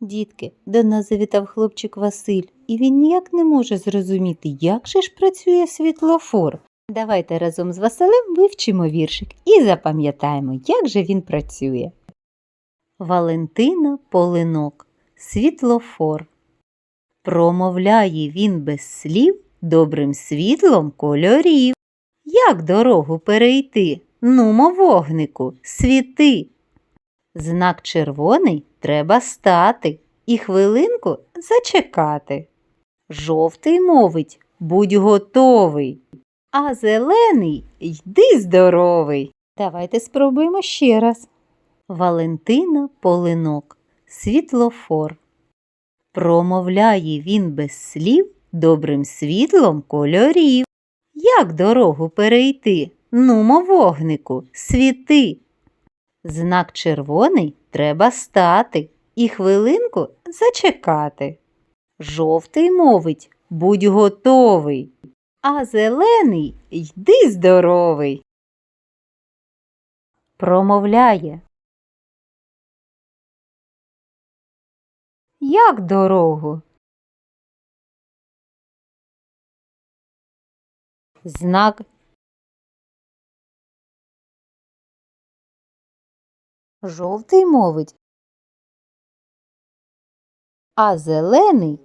Дітки, до нас завітав хлопчик Василь, і він ніяк не може зрозуміти, як же ж працює світлофор. Давайте разом з Василем вивчимо віршик і запам'ятаємо, як же він працює. Валентина Полинок. Світлофор. Промовляє він без слів добрим світлом кольорів. Як дорогу перейти? Нумо вогнику, світи. Знак червоний треба стати і хвилинку зачекати. Жовтий мовить будь готовий, а зелений йди здоровий. Давайте спробуємо ще раз. Валентина Полинок. Світлофор. Промовляє він без слів добрим світлом кольорів. Як дорогу перейти? Нумо вогнику, світи. Знак червоний треба стати і хвилинку зачекати. Жовтий мовить будь готовий, а зелений йди здоровий. Промовляє. Як дорогу? Знак Жовтий мовить. А зелений.